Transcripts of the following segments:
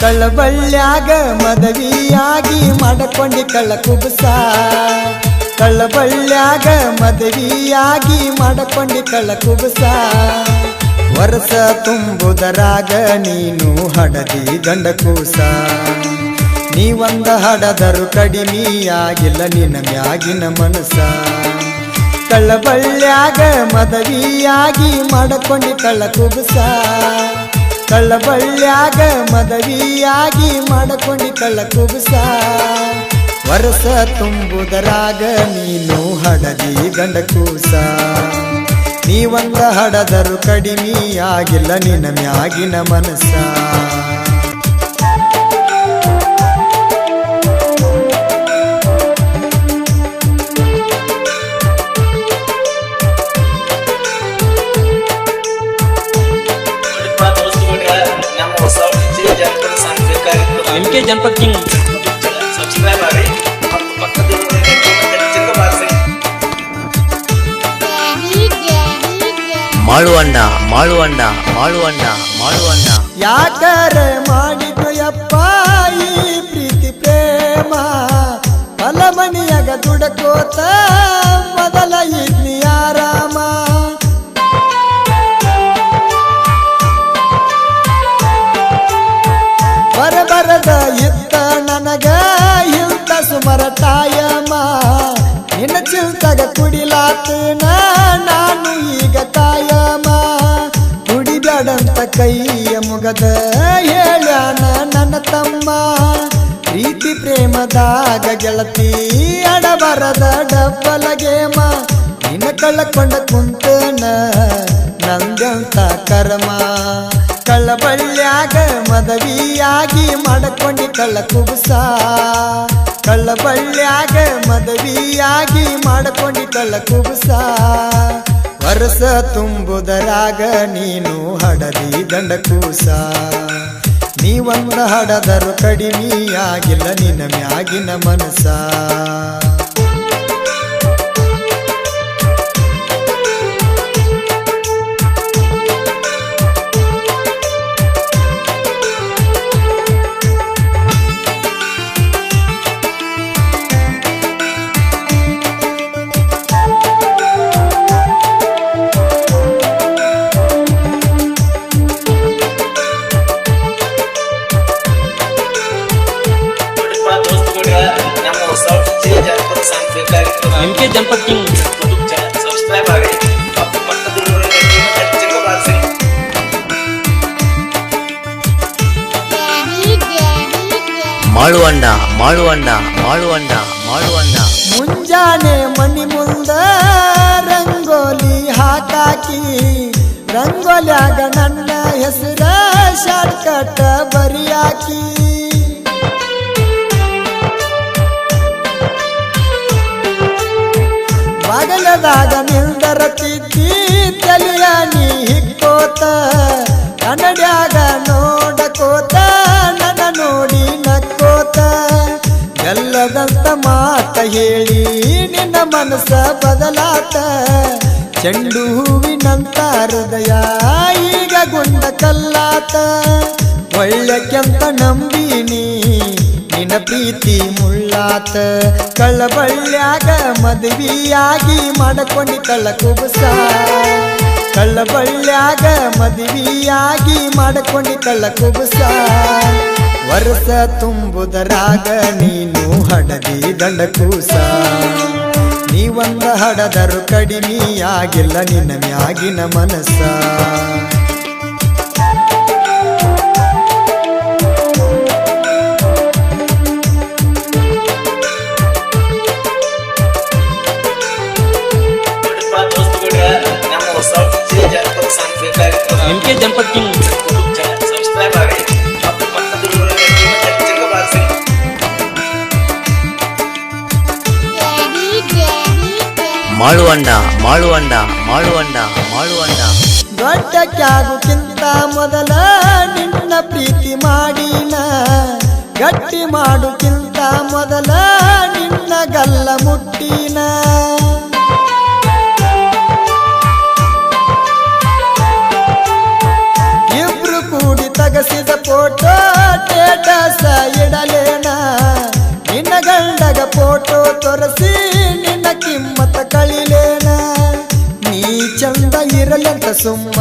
ಕಳ್ಳಬಳ್ಳ್ಯಾಗ ಮದವಿಯಾಗಿ ಮಾಡಕೊಂಡಿ ಕಳ್ಳ ಕುಬಸ. ಕಳ್ಳಬಳ್ಳ್ಯಾಗ ಮದವಿಯಾಗಿ ಮಾಡಕೊಂಡಿ ಕಳ್ಳ ಕುಬಸ. ವರ್ಷ ತುಂಬುದರಾಗ ನೀನು ಹಡದಿ ಗಂಡ ಕೂಸ. ನೀವಂದ ಹಡದರು ಕಡಿಮೆಯಾಗಿಲ್ಲ ನಿನ್ನ ಮ್ಯಾಗಿನ ಮನಸ. ಕಳ್ಳಬಳ್ಳ್ಯಾಗ ಮದವಿಯಾಗಿ ಮಾಡಕೊಂಡಿ ಕಳ್ಳ ಕುಬಸ. ಕಳ್ಳಬಳ್ಳ್ಯಾಗ ಮದವಿಯಾಗಿ ಮಾಡಕೊಂಡಿ ಕಳ್ಳ ಕುಬಸ. ವರಸ ತುಂಬುದರಾಗ ನೀನು ಹಡದಿ ಗಂಡ ಕೂಸ. ನೀವಂದ ಹಡದರು ಕಡಿಮೆಯಾಗಿಲ್ಲ ನಿನ್ನ ಮ್ಯಾಗಿನ ಮನಸ ಬೇಕಾಗಿತ್ತು ಜನಪದ ಕಿಂಗ್. ಸಬ್ಸ್ಕ್ರೈಬ್ ಮಾಡಿ ಮತ್ತು ಪಕ್ಕದಲ್ಲಿ ಬಾರಿಸಿ ಮಾಳುವಂಡ ಮಾಳುವಂಡ ಮಾಳುವಂಡ ಮಾಳುವಂಡ ಯಾಕರೆ ಮಾಡಿದ್ದು ಯಪ್ಪ ಈ ಪ್ರೀತಿ ಪ್ರೇಮ? ಹೊಲಮನಿಯಾಗ ದುಡಕೋತ ಚಿಲ್ತಗ ಕುಡಿಲಾತನ ನಾನು ಈಗ ಕಾಯಮ. ಕುಡಿಬೇಡಂತ ಕೈಯ ಮುಗದ ಹೇಳ್ಯಾನ ನನ್ನ ತಮ್ಮ. ಪ್ರೀತಿ ಪ್ರೇಮದಾಗ ಗೆಳತಿ ಅಡಬರದ ಡಬ್ಬಲ ಗೇಮ ನಿನ್ನ ಕಳ್ಳಕೊಂಡ ಕುಂತನ ನಂದಂತ ಕರ್ಮ. ಕಳ್ಳಬಳ್ಳ್ಯಾಗ ಮದವಿಯಾಗಿ ಮಾಡಕೊಂಡಿ ಕಳ್ಳ ಕುಬಸ. ಕಳ್ಳಬಳ್ಳ್ಯಾಗ ಮದವಿಯಾಗಿ ಮಾಡಕೊಂಡಿ ಕಳ್ಳ ಕುಬಸ. ವರ್ಷ ತುಂಬುದರಾಗ ನೀನು ಹಡದಿ ದಂಡ ಕೂಸ. ನೀವನ್ನ ಹಡದರು ಕಡಿಮೆಯಾಗಿಲ್ಲ ನಿನ್ನ ಮ್ಯಾಗಿನ ಮನಸ ನಮ್ಮ ಹೊಸ ಡಿಜೆ ಜಾನಪದ ಸಾಂಗ್ ಬೇಕಾಗಿತ್ತು M K Janapad king subscribe ಮಾಡಿ ಮತ್ತು ಪಕ್ಕದಲ್ಲಿ ಚಿಕ್ಕ ಬಾರಿಸಿ ಮಾಳುವಂಡ ಮಾಳುವಂಡ ಮಾಳುವಂಡ ಮಾಳುವಂಡ ಮುಂಜಾನೆ ಮನಿ ಮುಂದ ರಂಗೋಲಿ ಹಾಕಾಕಿ ರಂಗೋಲಿಯಾಗ ನನ್ನ ಹೆಸರ ಶಾರ್ಟ್ಕಟ್ ಬರಿಯಾಕಿ. ಬಗಲದಾಗ ನಿಲ್ದರ ತಿದ್ದಿ ತಲಿಯ ನೀ ಹಿಕ್ಕೋತ, ಕನ್ನಡ್ಯಾಗ ನೋಡಕೋತ, ನನ್ನ ನೋಡಿ ನಕ್ಕೋತ. ಎಲ್ಲದಂತ ಮಾತ ಹೇಳಿ ನಿನ್ನ ಮನಸ್ಸ ಬದಲಾತ. ಚೆಂಡು ಹೂವಿನಂತ ಹೃದಯ ಈಗ ಗುಂಡ ಕಲ್ಲಾತ. ಒಳ್ಳೆಕ್ಕೆಂತ ನಂಬಿನಿ ನಿನ್ನ ಪ್ರೀತಿ ಮುಳ್ಳಾತ. ಕಳ್ಳಬಳ್ಳ್ಯಾಗ ಮದುವೆಯಾಗಿ ಮಾಡಕೊಂಡಿ ಕಳ್ಳ ಕುಬಸ ಕಳ್ಳಬಳ್ಳ್ಯಾಗ ಮದುವೆಯಾಗಿ ಮಾಡಕೊಂಡಿ ಕಳ್ಳ ಕುಬಸ ವರ್ಷ ತುಂಬುದರಾಗ ನೀನು ಹಡದಿ ದಂಡ ಕೂಸ ನೀವಂದ ಹಡದರು ಕಡಿಮೆಯಾಗಿಲ್ಲ ನಿನ್ನ ಮ್ಯಾಗಿನ ಮನಸ್ಸ. ಪಕ್ಕದಲ್ಲಿ ಚಿಕ್ಕ ಬಾರಿಸಿ ಮಾಡುವಂಡ ಮಾಡುವಂಡ ಮಾಡುವಂಡ ಮಾಳುವಂಡ ದೊಡ್ಡ ಕ್ಯಾಗುಕ್ಕಿಂತ ಮೊದಲ ನಿನ್ನ ಪ್ರೀತಿ ಮಾಡಿನ. ಗಟ್ಟಿ ಮಾಡುಕ್ಕಿಂತ ಮೊದಲ ನಿನ್ನ ಗಲ್ಲ ಮುಟ್ಟಿನ. ಸುಮ್ಮ?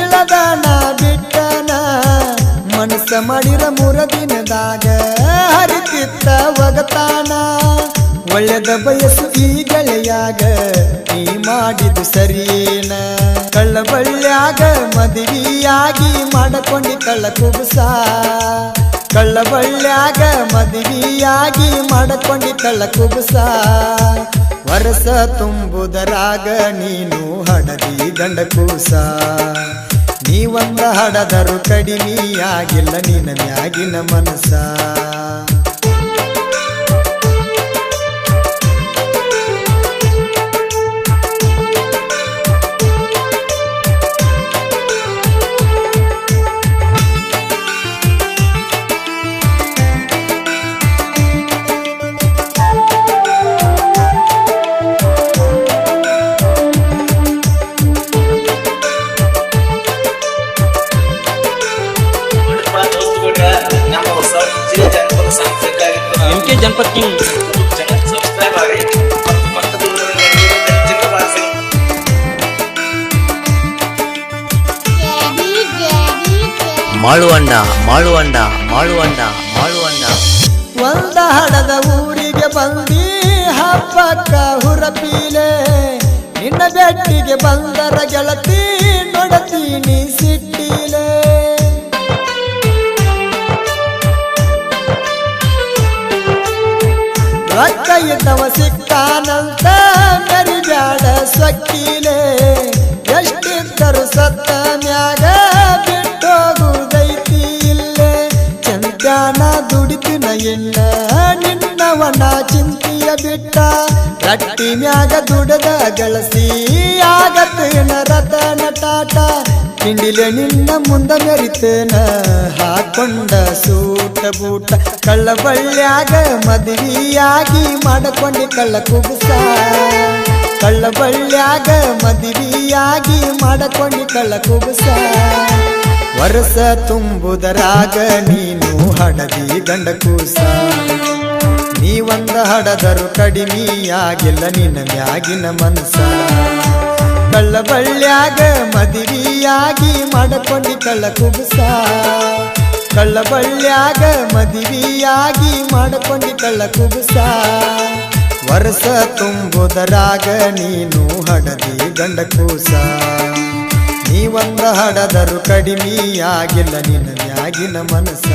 ಇಳದಾನ ಬಿಟ್ಟನ? ಮನಸ್ಸ ಮಾಡಿರ ಮೂರ ದಿನದಾಗ ಹರಿತಿತ್ತ ಒಗತಾನ. ಒಳ್ಳೆದ ಬಯಸು ಈ ಗೆಳೆಯಾಗ, ನೀ ಮಾಡಿದು ಸರಿಯೇನ? ಕಳ್ಳ ಬಳ್ಳಿಯಾಗ ಮದುವೆಯಾಗಿ ಮಾಡಕೊಂಡಿ ಕಳ್ಳ ಕುಬುಸ. ಕಳ್ಳ ಬಳ್ಳಿಯಾಗ ಮದುವೆಯಾಗಿ ಮಾಡಕೊಂಡಿ ಕಳ್ಳ ಕುಬುಸ. ವರಸ ತುಂಬುದರಾಗ ನೀನು ಹಡದಿ ಗಂಡ ಕೂಸ ನೀವಂದ ಹಡದರು ಕಡಿಮೆಯಾಗಿಲ್ಲ ನಿನ್ನ ಮ್ಯಾಗಿನ ಮನಸ ಮಾಳುವಂಡ ಮಾಳುವಂಡ ಮಾಳುವಂಡ ಮಾಳುವಂಡ ಒಂದ ಹಡದ ಊರಿಗೆ ಬಂದಿ, ಹಬ್ಬಕ್ಕ ಹುರಪೀಲೆ. ನಿನ್ನ ಬೆಟ್ಟಿಗೆ ಬಂದರ ಗೆಳತಿ, ನೊಡತೀನಿ ಸಿಟ್ಟಿಲೆ. ರೊಕ್ಕ ಸಿಕ್ಕಾನಂತ ಮೆರಿಬ್ಯಾಡ ಸೊಕ್ಕಿಲೆ ಎಷ್ಟಿದ್ದರು ಸತ್ತ ಎಣ್ಣ ನಿನ್ನವನ ಚಿಂತಿಯ ಬಿಟ್ಟ. ರಟ್ಟಿ ಮ್ಯಾಗ ದುಡದ ಗಳಸಿ ಆಗತ್ತೇನ ರತನ ಟಾಟ ಕಿಂಡಿಲೆ ನಿನ್ನ ಮುಂದ ಮೆರಿತೇನ, ಹಾಕೊಂಡ ಸೂಟ ಬೂಟ. ಕಳ್ಳ ಬಳ್ಳ್ಯಾಗ ಮದುವೆಯಾಗಿ ಮಾಡಕೊಂಡಿ ಕಳ್ಳ ಕುಗುಸ ಕಳ್ಳ ಬಳ್ಳ್ಯಾಗ ಮದುವೆಯಾಗಿ ಮಾಡಕೊಂಡಿ ಕಳ್ಳ ಕುಬುಸ. ವರಸ ತುಂಬುದರಾಗ ನೀನು ಹಡದಿ ಗಂಡ ಕೂಸ ನೀವಂದ ಹಡದರು ಕಡಿಮೆಯಾಗಿಲ್ಲ ನಿನ್ನ ಮ್ಯಾಗಿನ ಮನಸ. ಕಳ್ಳ ಬಳ್ಳ್ಯಾಗ ಮದುವೆಯಾಗಿ ಮಾಡಕೊಂಡಿ ಕಳ್ಳ ಕುಗುಸ ಕಳ್ಳ ಬಳ್ಳ್ಯಾಗ ಮದುವೆಯಾಗಿ ಮಾಡಕೊಂಡಿ ಕಳ್ಳ ಕುಗುಸ ವರ್ಷ ತುಂಬುದರಾಗ ನೀನು ಹಡದಿ ಗಂಡ ಕೂಸ ನೀವಂದ ಹಡದರು ಕಡಿಮೆಯಾಗಿಲ್ಲ ನಿನ್ನ ಮ್ಯಾಗಿನ ಮನಸ